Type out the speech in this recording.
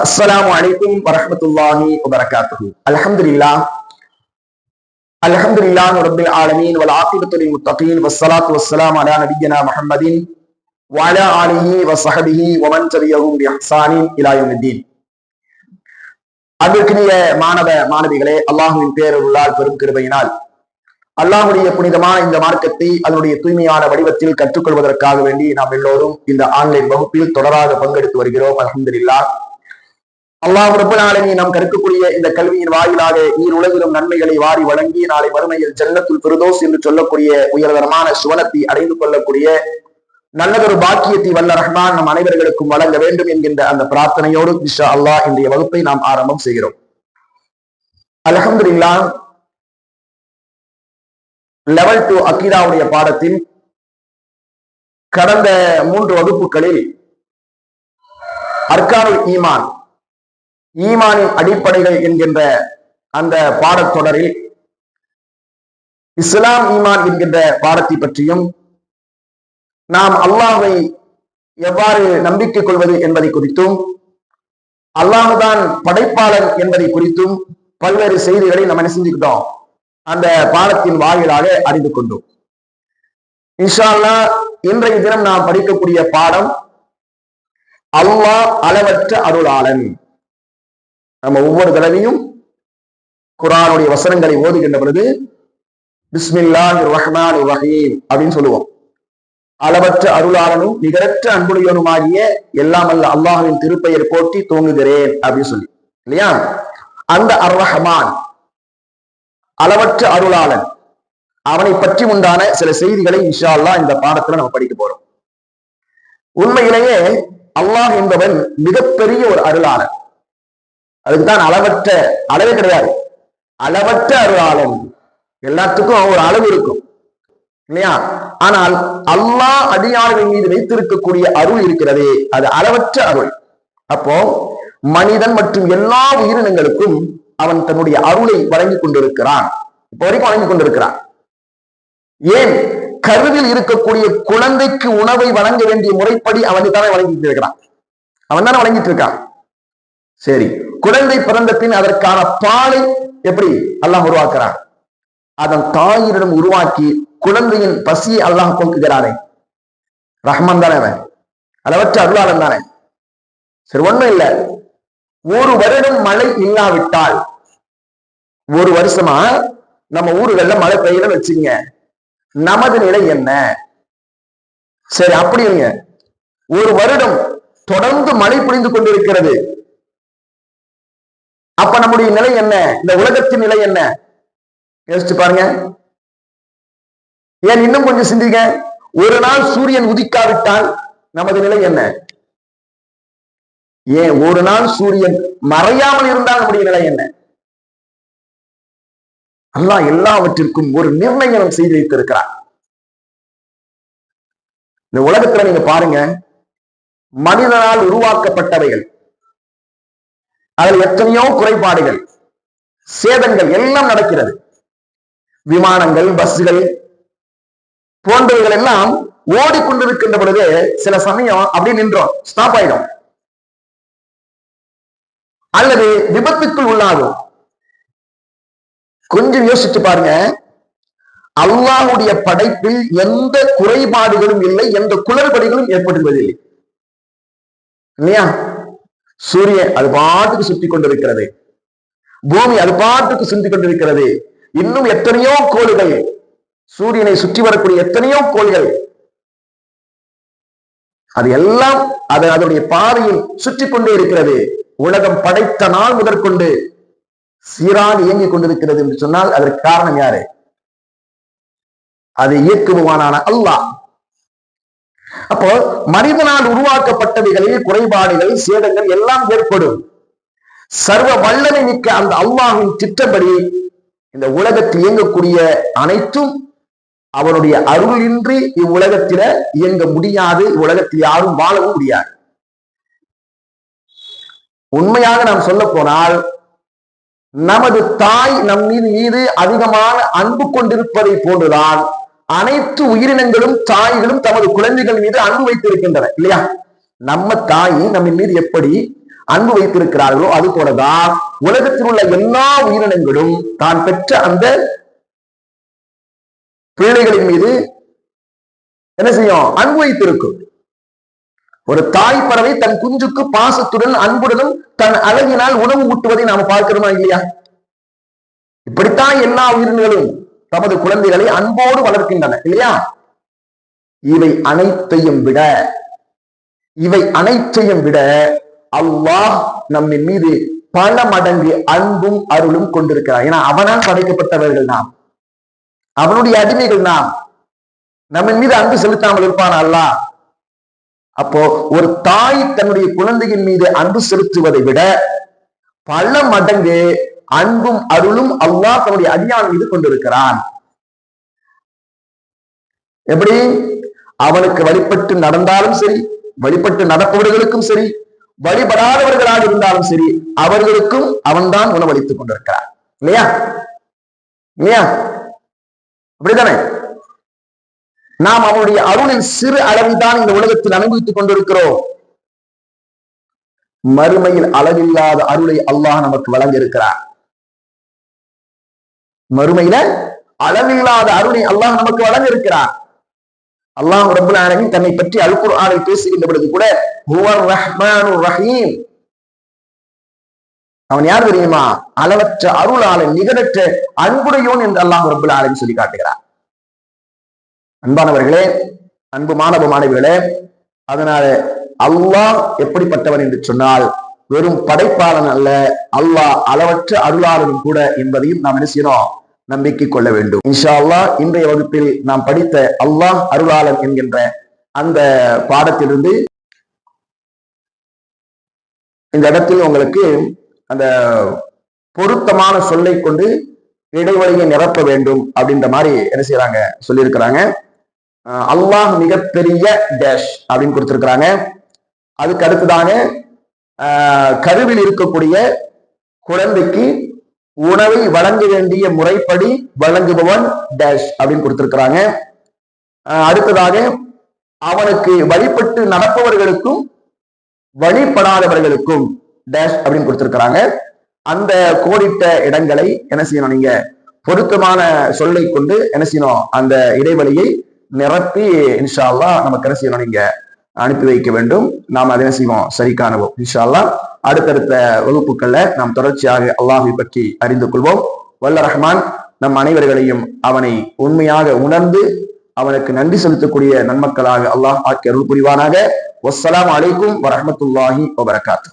அஸ்ஸலாமு அலைக்கும் வரஹமத்துல்லாஹி வபரகாத்துஹு. அல்ஹம்துலில்லா அல்ஹம்துலில்லா ரப்பில் ஆலமீன் வல் ஆகிபத்து முத்தகீன் வஸ்ஸலாத்து வஸ்ஸலாம் அலா நபியனா முஹம்மதின் வஅலா ஆலிஹி வஸ்ஹபிஹி வமன் தபியஹும் பிஹ்சானின் இலா யௌமித்தீன். அன்பிற்கினிய மாணவ மாணவிகளே அல்லாஹுவின் பேரருளால் பெரும் கிருபையினால் அல்லாஹுடைய புனிதமான இந்த மார்க்கத்தை அதனுடைய தூய்மையான வடிவத்தில் கற்றுக்கொள்வதற்காக வேண்டி நாம் எல்லோரும் இந்த ஆன்லைன் வகுப்பில் தொடராக பங்கெடுத்து வருகிறோம். அலமதுல்லா அல்லாஹ் நாளினி நாம் கற்கக்கூடிய இந்த கல்வியின் வாயிலாக நீர் உலகிலும் நன்மைகளை வாரி வழங்கி நாளை மறுமையில் ஜன்னத்துல் பிரதோஸ் என்று சொல்லக்கூடிய உயர்தரமான சுவனத்தை அடைந்து கொள்ளக்கூடிய நல்லதொரு பாக்கியத்தை வல்ல ரஹ்மான் நம் அனைவர்களுக்கும் வழங்க வேண்டும் என்கின்ற அந்த பிரார்த்தனையோடு இஷா அல்லாஹ் இன்றைய வகுப்பை நாம் ஆரம்பம் செய்கிறோம். அலமதுல்லா லெவல் டூ அக்கீதாவுடைய பாடத்தில் கடந்த மூன்று வகுப்புகளில் அர்கானுல் ஈமான் ஈமானின் அடிப்படைகள் என்கின்ற அந்த பாடத்தொடரில் இஸ்லாம் ஈமான் என்கின்ற பாடத்தை பற்றியும் நாம் அல்லாஹை எவ்வாறு நம்பிக்கை கொள்வது என்பதை குறித்தும் அல்லாஹுதான் படைப்பாளன் என்பதை குறித்தும் பல்வேறு செய்திகளை நம்ம என்ன செஞ்சுக்கிட்டோம்? அந்த பாடத்தின் வாயிலாக அறிந்து கொண்டோம். இன்ஷால்லா இன்றைய தினம் நாம் படிக்கக்கூடிய பாடம் அல்லாஹ் அளவற்ற அருளாளன். நம்ம ஒவ்வொரு தடவையும் குரானுடைய வசனங்களை ஓதுகின்ற பொழுது பிஸ்மில்லா ரஹ்மான் ரஹீம் அப்படின்னு சொல்லுவோம். அளவற்ற அருளாளனும் நிகரற்ற அன்புடையவனுமாகிய எல்லாம் அல்ல அல்லாஹின் திருப்பெயர் போட்டி தூங்குகிறேன் அப்படின்னு சொல்லி. இல்லையா? அந்த அர் ரஹ்மான் அளவற்ற அருளாளன். அவனை பற்றி உண்டான சில செய்திகளை இன்ஷா அல்லா இந்த பாடத்துல நம்ம படிக்க போறோம். உண்மையிலேயே அல்லாஹ் என்பவன் மிகப்பெரிய ஒரு அருளாளன். அதுக்குதான் அளவற்ற அளவே கிடையாது. அளவற்ற அருளாளன். எல்லாத்துக்கும் ஒரு அளவு இருக்கும். இல்லையா? ஆனால் அல்லாஹ் அடியாளர்கள் மீது வைத்திருக்கக்கூடிய அருள் இருக்கிறதே அது அளவற்ற அருள். அப்போ மனிதன் மற்றும் எல்லா உயிரினங்களுக்கும் அவன் தன்னுடைய அருளை வழங்கி கொண்டிருக்கிறான். இப்போ வரைக்கும் வழங்கி கொண்டிருக்கிறான். ஏன்? கருவில் இருக்கக்கூடிய குழந்தைக்கு உணவை வழங்க வேண்டிய முறைப்படி அவனுக்கு தானே வழங்கிட்டு இருக்கிறான். அவன் தானே வழங்கிட்டு இருக்கான். சரி. குழந்தை பிறந்த பின் அதற்கான பாலை எப்படி அல்லாஹ் உருவாக்குறான்? அதன் தாயிடம் உருவாக்கி குழந்தையின் பசியை அல்லாஹ் போக்குகிறானே. ரஹ்மான் தானே அவன். அளவற்ற அருளாளன் தானே. சரி ஒண்ணும் இல்ல. ஒரு வருடம் மழை இல்லாவிட்டால் ஒரு வருஷமா நம்ம ஊர்கள்ல மழை பெய்யல வச்சுங்க நமது நிலை என்ன? சரி அப்படி இல்லைங்க ஒரு வருடம் தொடர்ந்து மழை புரிந்து கொண்டிருக்கிறது. அப்ப நம்முடைய நிலை என்ன? இந்த உலகத்தின் நிலை என்ன? யோசிச்சு பாருங்க. ஏன் இன்னும் கொஞ்சம் சிந்திங்க? ஒரு நாள் சூரியன் உதிக்காவிட்டால் நமது நிலை என்ன? ஏன் ஒரு நாள் சூரியன் மறையாமல் இருந்தால் நம்முடைய நிலை என்ன? அல்லாஹ் எல்லாவற்றிற்கும் ஒரு நிர்ணயம் செய்து வைத்திருக்கிறார் இந்த உலகத்துல நீங்க பாருங்க மனிதனால் உருவாக்கப்பட்டவைகள். அதில் எத்தனையோ குறைபாடுகள் சேதங்கள் எல்லாம் நடக்கிறது. விமானங்கள் பஸ்கள் போன்றவைகள் எல்லாம் ஓடிக்கொண்டிருக்கின்ற பொழுது சில சமயம் அப்படி நின்றோம் ஸ்டாப் ஆயிடும். அல்லது விபத்துக்குள் உள்ளாகும். கொஞ்சம் யோசிச்சு பாருங்க. அல்லாவுடைய படைப்பில் எந்த குறைபாடுகளும் இல்லை எந்த குளறுபடிகளும் ஏற்படுவதில்லை. இல்லையா? சூரியன் அது பாட்டுக்கு சுற்றி கொண்டிருக்கிறது. பூமி அது பாட்டுக்கு சுற்றி கொண்டிருக்கிறது. இன்னும் எத்தனையோ கோள்கள் சூரியனை சுற்றி வரக்கூடிய எத்தனையோ கோள்கள். அது எல்லாம் அது அதனுடைய பாதையில் சுற்றி கொண்டே இருக்கிறது. உலகம் படைத்த நாள் முதற்கொண்டு சீராக இயங்கிக் கொண்டிருக்கிறது என்று சொன்னால் அதற்கு காரணம் யாரு? அது இயக்குபவானான அல்லாஹ். அப்போ மனிதனால் உருவாக்கப்பட்டவைகளில் குறைபாடுகள் சேதங்கள் எல்லாம் ஏற்படும். சர்வ வல்லமை மிக்க அந்த அல்லாஹின் திட்டப்படி இந்த உலகத்தில் இயங்கக்கூடிய அனைத்தும் அவனுடைய அருளின்றி இவ்வுலகத்தில இயங்க முடியாது இவ்வுலகத்தில் யாரும் வாழவும் முடியாது. உண்மையாக நாம் சொல்ல போனால் நமது தாய் நம் மீது மீது அதிகமான அன்பு கொண்டிருப்பதை போன்றுதான் அனைத்து உயிரினங்களும் தாய்களும் தமது குழந்தைகள் மீது அன்பு வைத்திருக்கின்றன இல்லையா? நம்ம தாய் நம்ம மீது எப்படி அன்பு வைத்திருக்கிறார்களோ அது போலதான் உலகத்தில் உள்ள எல்லா உயிரினங்களும் தான் பெற்ற அந்த பிள்ளைகளின் மீது என்ன செய்யும்? அன்பு வைத்திருக்கும். ஒரு தாய் பறவை தன் குஞ்சுக்கு பாசத்துடன் அன்புடனும் தன் அழகினால் உணவு ஊட்டுவதை நாம பார்க்கிறோமா இல்லையா? இப்படித்தான் எல்லா உயிரினங்களும் தமது குழந்தைகளை அன்போடு வளர்க்கின்றன இல்லையா? இவை அனைத்தையும் விட இவை அனைத்தையும் விட அல்லாஹ் நம்மின் மீது பல மடங்கு அன்பும் அருளும் கொண்டிருக்கிறார். ஏன்னா அவனால் படைக்கப்பட்டவர்கள் நாம். அவனுடைய அடிமைகள் நாம். நம்ம மீது அன்பு செலுத்தாமல் இருப்பான் அல்ல அப்போ ஒரு தாய் தன்னுடைய குழந்தையின் மீது அன்பு செலுத்துவதை விட பல மடங்கு அன்பும் அருளும் அல்லாஹ் தன்னுடைய அடியான் மீது கொண்டிருக்கிறான். எப்படி? அவனுக்கு வழிபட்டு நடந்தாலும் சரி வழிபட்டு நடப்பவர்களுக்கும் சரி வழிபடாதவர்களாக இருந்தாலும் சரி அவர்களுக்கும் அவன்தான் உணவளித்துக் கொண்டிருக்கிறான். இல்லையா? இல்லையா? அப்படிதானே? நாம் அவனுடைய அருளின் சிறு அளவில் தான் இந்த உலகத்தில் அனுபவித்துக் கொண்டிருக்கிறோம். மறுமையில் அளவில்லாத அருளை அல்லாஹ் நமக்கு வழங்கிருக்கிறார் மறுமையில அளவில்லாத அருணை அல்லாஹ் நமக்கு வழங்க இருக்கிறார் அல்லாஹ் ரபுல் ஆலமின் தன்னை பற்றி அல்குர் ஆலை பேசுகின்ற பொழுது கூட ஹுவர் ரஹ்மானு ரஹீம். அவன் யார் தெரியுமா? அளவற்ற அருளாளன் நிகரற்ற அன்புடையோன் என்று அல்லாஹ் ரபுல் ஆலமின் சொல்லி காட்டுகிறார் அன்பானவர்களே அன்பு மாணவ மாணவிகளே அதனால அல்லாஹ் எப்படிப்பட்டவன் என்று சொன்னால் வெறும் படைப்பாளன் அல்ல அல்லாஹ் அளவற்ற அருளாளனும் கூட என்பதையும் நாம் என்ன செய்யணும் நம்பிக்கை கொள்ள வேண்டும். இன்ஷா அல்லாஹ் இன்றைய வகுப்பில் நாம் படித்த அல்லாஹ் அருளாளன் என்கின்ற அந்த பாடத்திலிருந்து இந்த இடத்தில் உங்களுக்கு அந்த பொருத்தமான சொல்லை கொண்டு இடைவெளியை நிரப்ப வேண்டும் அப்படின்ற மாதிரி என்ன செய்யறாங்க? சொல்லியிருக்கிறாங்க. அல்லாஹ் மிகப்பெரிய டேஷ் அப்படின்னு கொடுத்திருக்கிறாங்க. அதுக்கு அடுத்ததான கருவில் இருக்கக்கூடிய குழந்தைக்கு உணவை வழங்க வேண்டிய முறைப்படி வழங்குபவன் டேஷ் அப்படின்னு கொடுத்திருக்கிறாங்க. அடுத்ததாக அவனுக்கு வழிபட்டு நடப்பவர்களுக்கும் வழிபடாதவர்களுக்கும் டேஷ் அப்படின்னு கொடுத்திருக்கிறாங்க. அந்த கோடிட்ட இடங்களை என்ன செய்யணும் நீங்க பொருத்தமான சொல்லை கொண்டு என்ன செய்யணும்? அந்த இடைவெளியை நிரப்பி இன்ஷால்லா நமக்கு என்ன செய்யணும் நீங்க அனுப்பி வைக்க வேண்டும். நாம் அதை செய்வோம்? சரி காணுவோம். இன்ஷால்லா அடுத்தடுத்த வகுப்புகள்ல நாம் தொடர்ச்சியாக அல்லாஹை பற்றி அறிந்து கொள்வோம். வல்ல ரஹ்மான் நம் அனைவர்களையும் அவனை உண்மையாக உணர்ந்து அவனுக்கு நன்றி செலுத்தக்கூடிய நன்மக்களாக அல்லாஹ் ஆக்கி அருள் புரிவானாக வசலாம் அலைக்கும் வரமத்துல்லாஹி வபரகாத்து